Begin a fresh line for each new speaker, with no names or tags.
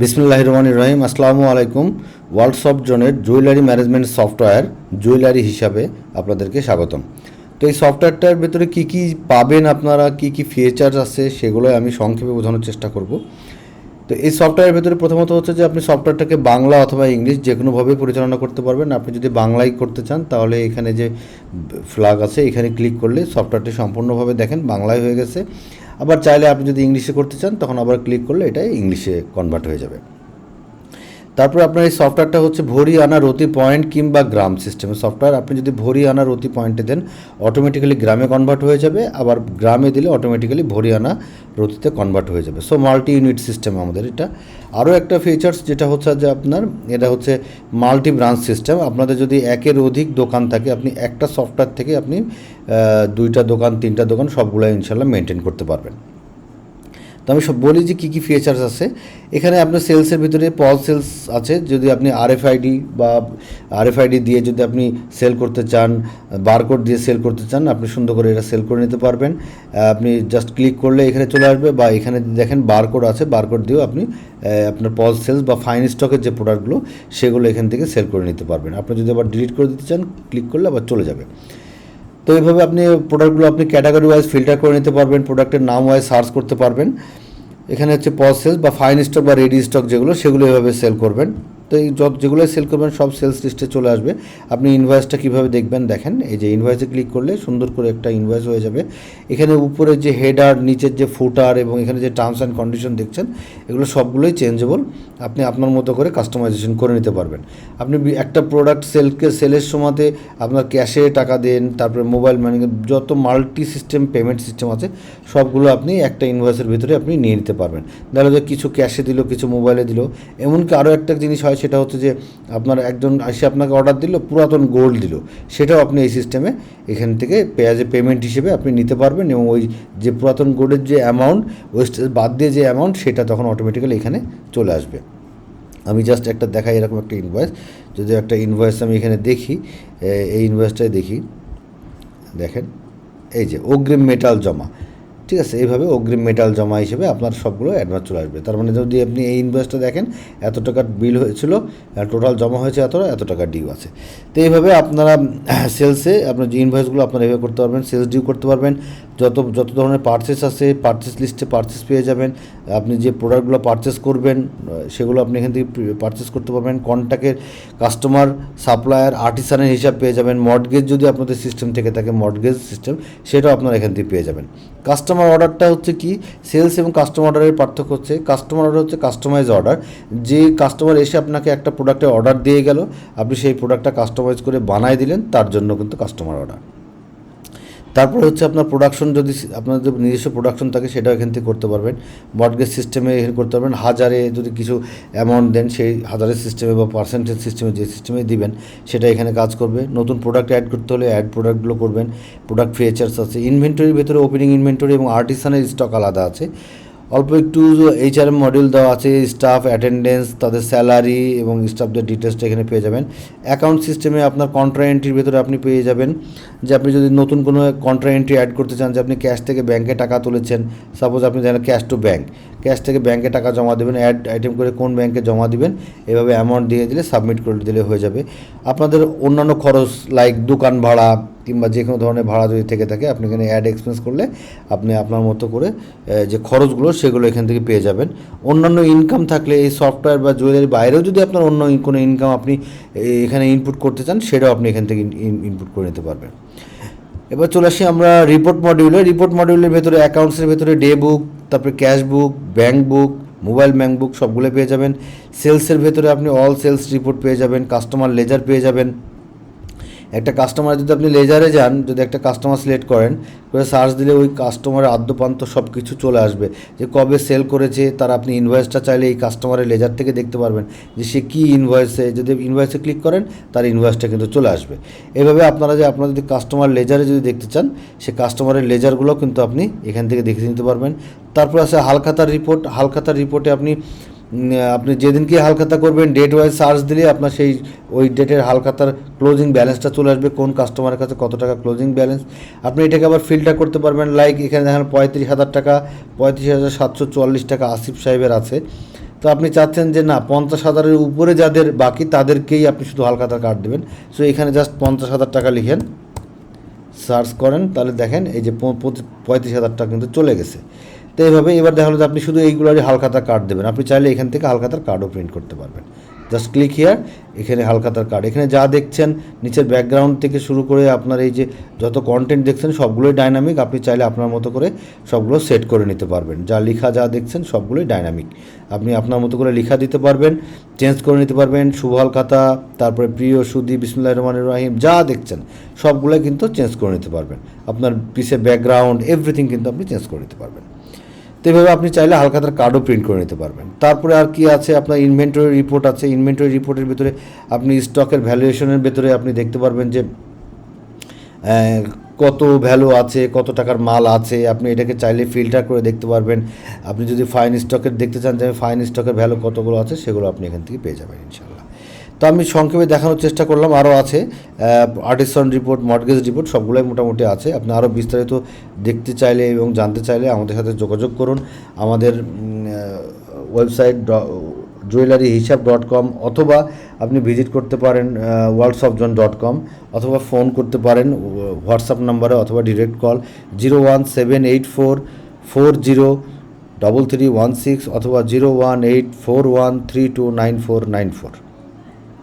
বিসমুল্লাহ রহমান রহিম আসসালামু আলাইকুম। ওয়ার্ল্ড সফট জোনের জুয়েলারি ম্যানেজমেন্ট সফটওয়্যার জুয়েলারি হিসাবে আপনাদেরকে স্বাগতম। তো এই সফটওয়্যারটার ভেতরে কী কী পাবেন আপনারা, কী কী ফিচার্স আছে, সেগুলো আমি সংক্ষেপে বোঝানোর চেষ্টা করব। তো এই সফটওয়্যারের ভেতরে প্রথমত হচ্ছে যে আপনি সফটওয়্যারটাকে বাংলা অথবা ইংলিশ যে কোনোভাবে পরিচালনা করতে পারবেন। আপনি যদি বাংলায় করতে চান, তাহলে এখানে যে ফ্ল্যাগ আছে, এখানে ক্লিক করলে সফটওয়্যারটি সম্পূর্ণভাবে দেখেন বাংলায় হয়ে গেছে। আবার চাইলে আপনি যদি ইংলিশে করতে চান, তখন আবার ক্লিক করলে এটা ইংলিশে কনভার্ট হয়ে যাবে। তারপর আপনার এই সফটওয়্যারটা হচ্ছে ভরি আনা রতি পয়েন্ট কিংবা গ্রাম সিস্টেমের সফটওয়্যার আপনি যদি ভরি আনা রতি পয়েন্টে দেন অটোমেটিক্যালি গ্রামে কনভার্ট হয়ে যাবে, আবার গ্রামে দিলে অটোমেটিক্যালি ভরি আনা রতিতে কনভার্ট হয়ে যাবে। সো মাল্টি ইউনিট সিস্টেম আমাদের এটা। আরও একটা ফিচার্স যেটা হচ্ছে যে আপনার, এটা হচ্ছে মাল্টি ব্রাঞ্চ সিস্টেম আপনাদের যদি একের অধিক দোকান থাকে, আপনি একটা সফটওয়্যার থেকে আপনি দুইটা দোকান, তিনটা দোকান সবগুলো ইনশাল্লাহ মেনটেন করতে পারবেন। তো আমি সব বলি যে কী কী ফিচার্স আছে। এখানে আপনার সেলসের ভিতরে পল সেলস আছে, যদি আপনি আরএফআইডি বা আরএফআইডি দিয়ে যদি আপনি সেল করতে চান বারকোড দিয়ে সেল করতে চান, আপনি সুন্দর করে এটা সেল করে নিতে পারবেন। আপনি জাস্ট ক্লিক করলে এখানে চলে আসবে বা এখানে দেখেন বারকোড আছে বারকোড দিয়েও আপনি আপনার পল সেলস বা ফাইন স্টকের যে প্রোডাক্টগুলো সেগুলো এখান থেকে সেল করে নিতে পারবেন। আপনি যদি আবার ডিলিট করে দিতে চান ক্লিক করলে আবার চলে যাবে। তো এইভাবে আপনি প্রোডাক্টগুলো আপনি ক্যাটাগরি ওয়াইজ ফিল্টার করে নিতে পারবেন প্রোডাক্টের নাম ওয়াইজ সার্চ করতে পারবেন। এখানে হচ্ছে পজ সেলস বা ফাইন স্টক বা রেডি স্টক যেগুলো, সেগুলো এভাবে সেল করবেন। তো এই যত যেগুলো সেল করবেন সব সেলস লিস্টে চলে আসবে। আপনি ইনভয়েসটা কীভাবে দেখবেন দেখেন, এই যে ইনভয়েসে ক্লিক করলে সুন্দর করে একটা ইনভয়েস হয়ে যাবে। এখানে উপরে যে হেডার নিচের যে ফুটার এবং এখানে যে টার্মস অ্যান্ড কন্ডিশন দেখছেন, এগুলো সবগুলোই চেঞ্জেবল আপনি আপনার মতো করে কাস্টমাইজেশন করে নিতে পারবেন। আপনি একটা প্রোডাক্ট সেলকে সেলের সময়তে আপনার ক্যাশে টাকা দেন, তারপরে মোবাইল মানি যত মাল্টি সিস্টেম পেমেন্ট সিস্টেম আছে, সবগুলো আপনি একটা ইনভয়েসের ভিতরে আপনি নিয়ে নিতে পারবেন। দেখা যায় কিছু ক্যাশে দিল, কিছু মোবাইলে দিল, এমনকি আরও একটা জিনিস হয় সেটা হচ্ছে যে আপনার একজন এসে আপনাকে অর্ডার দিল, পুরাতন গোল্ড দিল। সেটাও আপনি এই সিস্টেমে এখান থেকে পেঁয়াজে পেমেন্ট হিসেবে আপনি নিতে পারবেন এবং ওই যে পুরাতন গোল্ডের যে অ্যামাউন্ট ওয়েস্ট বাদ দিয়ে যে অ্যামাউন্ট সেটা তখন অটোমেটিক্যালি এখানে চলে আসবে। আমি জাস্ট একটা দেখাই এরকম একটা ইনভয়েস যদি একটা ইনভয়েস আমি এখানে দেখি এই ইনভয়েসটাই দেখি। দেখেন, এই যে অগ্রিম মেটাল জমা। ঠিক আছে, এইভাবে অগ্রিম মেটাল জমা হিসেবে আপনার সবগুলো অ্যাডভান্স চলে আসবে। তার মানে যদি আপনি এই ইনভয়েসটা দেখেন, এত টাকার বিল হয়েছিল টোটাল জমা হয়েছে এত এত টাকার ডিউ আছে। তো এইভাবে আপনারা সেলসে আপনার যে ইনভয়েসগুলো আপনারা এভাবে করতে পারবেন সেলস ডিউ করতে পারবেন যত যত ধরনের পারচেস আছে পারচেস লিস্টে পারচেস পেয়ে যাবেন। আপনি যে প্রোডাক্টগুলো পারচেস করবেন, সেগুলো আপনি এখান থেকে পারচেস করতে পারবেন। কন্ট্যাক্টের কাস্টমার সাপ্লায়ার আর্টিসানের হিসাব পেয়ে যাবেন। মর্টগেজ যদি আপনাদের সিস্টেম থেকে থাকে মর্টগেজ সিস্টেম সেটাও আপনারা এখান থেকে পেয়ে যাবেন। কাস্টমার অর্ডারটা হচ্ছে কি? সেলস এবং কাস্টমার অর্ডারের পার্থক্য হচ্ছে কাস্টমার অর্ডার হচ্ছে কাস্টমাইজ অর্ডার যে কাস্টমার এসে আপনাকে একটা প্রোডাক্টের অর্ডার দিয়ে গেল, আপনি সেই প্রোডাক্টটা কাস্টমাইজ করে বানায় দিলেন, তার জন্য কিন্তু কাস্টমার অর্ডার তারপরে হচ্ছে আপনার প্রোডাকশন যদি আপনার যদি নিজস্ব প্রোডাকশন থাকে সেটাও এখান থেকে করতে পারবেন। বটগেজ সিস্টেমে এখানে করতে পারবেন। হাজারে যদি কিছু অ্যামাউন্ট দেন, সেই হাজারের সিস্টেমে বা পার্সেন্টেজ সিস্টেমে যে সিস্টেমে দিবেন, সেটা এখানে কাজ করবে। নতুন প্রোডাক্ট অ্যাড করতে হলে অ্যাড প্রোডাক্টগুলো করবেন। প্রোডাক্ট ফিচার্স আছে। ইনভেন্টরির ভেতরে ওপেনিং ইনভেন্টরি এবং আর্টিসানের স্টক আলাদা আছে। অল্প একটু এইচআরএম মডিউল দেওয়া আছে স্টাফ অ্যাটেন্ডেন্স তাদের স্যালারি এবং স্টাফদের ডিটেলসটা এখানে পেয়ে যাবেন। অ্যাকাউন্ট সিস্টেমে আপনার কন্ট্রা এন্ট্রির ভেতরে আপনি পেয়ে যাবেন। যে আপনি যদি নতুন কোনো কন্ট্রা এন্ট্রি অ্যাড করতে চান, যে আপনি ক্যাশ থেকে ব্যাংকে টাকা তুলেছেন সাপোজ আপনি জানেন ক্যাশ টু ব্যাংক ক্যাশ থেকে ব্যাংকে টাকা জমা দেবেন, অ্যাড আইটেম করে কোন ব্যাংকে জমা দিবেন, এভাবে অ্যামাউন্ট দিয়ে দিলে সাবমিট করে দিলে হয়ে যাবে। আপনাদের অন্যান্য খরচ লাইক দোকান ভাড়া কিংবা যে কোনো ধরনের ভাড়া যদি থেকে থাকে, আপনি এখানে অ্যাড এক্সপেন্স করলে আপনি আপনার মতো করে যে খরচগুলো সেগুলো এখান থেকে পেয়ে যাবেন। অন্যান্য ইনকাম থাকলে এই সফটওয়্যার বা জুয়েলারি বাইরেও যদি আপনার অন্য কোনো ইনকাম আপনি এখানে ইনপুট করতে চান, সেটাও আপনি এখান থেকে ইনপুট করে নিতে পারবেন। এবার চলে আসি আমরা রিপোর্ট মডিউলে রিপোর্ট মডিউলের ভেতরে অ্যাকাউন্টসের ভেতরে ডে বুক তারপরে cash book bank book mobile bank book সবগুলো পেয়ে যাবেন। সেলসের ভেতরে আপনি অল সেলস রিপোর্ট পেয়ে যাবেন কাস্টমার লেজার পেয়ে যাবেন। একটা কাস্টমার যদি আপনি লেজারে যান, যদি একটা কাস্টমার সিলেক্ট করেন, করে সার্চ দিলে ওই কাস্টমারের আদ্যপান্ত সব কিছু চলে আসবে। যে কবে সেল করেছে, তার আপনি ইনভয়েসটা চাইলে এই কাস্টমারের লেজার থেকে দেখতে পারবেন যে সে কী ইনভয়েসে যদি ইনভয়েসে ক্লিক করেন, তার ইনভয়েসটা কিন্তু চলে আসবে। এভাবে আপনারা যে আপনারা যদি কাস্টমার লেজারে যদি দেখতে চান, সে কাস্টমারের লেজারগুলো কিন্তু আপনি এখান থেকে দেখে নিতে পারবেন। তারপর আছে হালখাতার রিপোর্ট হালখাতার রিপোর্টে আপনি আপনি যেদিনকে হালখাতা করবেন ডেট ওয়াইজ সার্চ দিলে আপনার সেই, ওই ডেটের হালখাতার ক্লোজিং ব্যালেন্সটা চলে আসবে, কোন কাস্টমারের কাছে কত টাকা ক্লোজিং ব্যালেন্স আপনি এটাকে আবার ফিল্টার করতে পারবেন লাইক এখানে দেখেন পঁয়ত্রিশ হাজার টাকা, পঁয়ত্রিশ হাজার সাতশো চুয়াল্লিশ টাকা আসিফ সাহেবের আছে। তো আপনি চাচ্ছেন যে না, পঞ্চাশ হাজারের উপরে যাদের বাকি, তাদেরকেই আপনি শুধু হালখাতার কার্ড দেবেন। সো এখানে জাস্ট পঞ্চাশ হাজার টাকা লিখেন সার্চ করেন, তাহলে দেখেন এই যে পঁয়ত্রিশ হাজার টাকা কিন্তু চলে গেছে। তো এইভাবে এবার দেখা হলো যে আপনি শুধু এইগুলোরই হালখাতার কার্ড দেবেন। আপনি চাইলে এখান থেকে হালখাতার কার্ডও প্রিন্ট করতে পারবেন। জাস্ট ক্লিক হিয়ার এখানে হালখাতার কার্ড এখানে যা দেখছেন, নিচের ব্যাকগ্রাউন্ড থেকে শুরু করে আপনার এই যে যত কন্টেন্ট দেখছেন, সবগুলোই ডাইনামিক আপনি চাইলে আপনার মতো করে সবগুলো সেট করে নিতে পারবেন। যা লেখা যা দেখছেন, সবগুলোই ডাইনামিক আপনি আপনার মতো করে লেখা দিতে পারবেন চেঞ্জ করে নিতে পারবেন। শুভ হালখাতা, তারপরে প্রিয় সুদী বিসমুল্লাহ রহমান রাহিম, যা দেখছেন, সবগুলোই কিন্তু চেঞ্জ করে নিতে পারবেন। আপনার পিসের ব্যাকগ্রাউন্ড এভরিথিং কিন্তু আপনি চেঞ্জ করে নিতে পারবেন। তো এভাবে আপনি চাইলে হালখাতার কার্ডও প্রিন্ট করে নিতে পারবেন। তারপরে আর কি আছে? আপনার ইনভেন্টরি রিপোর্ট আছে। ইনভেন্টরি রিপোর্টের ভিতরে আপনি স্টকের ভ্যালুয়েশনের ভেতরে আপনি দেখতে পারবেন যে কত ভ্যালু আছে, কত টাকার মাল আছে। আপনি এটাকে চাইলে ফিল্টার করে দেখতে পারবেন। আপনি যদি ফাইন স্টকের দেখতে চান যে ফাইন স্টকের ভ্যালু কতগুলো আছে, সেগুলো আপনি এখান থেকে পেয়ে যাবেন ইনশাল্লাহ তো আমি সংক্ষেপে দেখানোর চেষ্টা করলাম আরও আছে। আর্টিসন রিপোর্ট মর্গেজ রিপোর্ট সবগুলোই মোটামুটি আছে। আপনি আরও বিস্তারিত দেখতে চাইলে এবং জানতে চাইলে আমাদের সাথে যোগাযোগ করুন। আমাদের ওয়েবসাইট জুয়েলারি হিসাব ডট কম অথবা আপনি ভিজিট করতে পারেন ওয়ার্ল্ডস জন ডট কম অথবা ফোন করতে পারেন হোয়াটসঅ্যাপ নাম্বারে অথবা direct call zero one seven eight four four zero double three one six অথবা zero one eight four one three two nine four nine four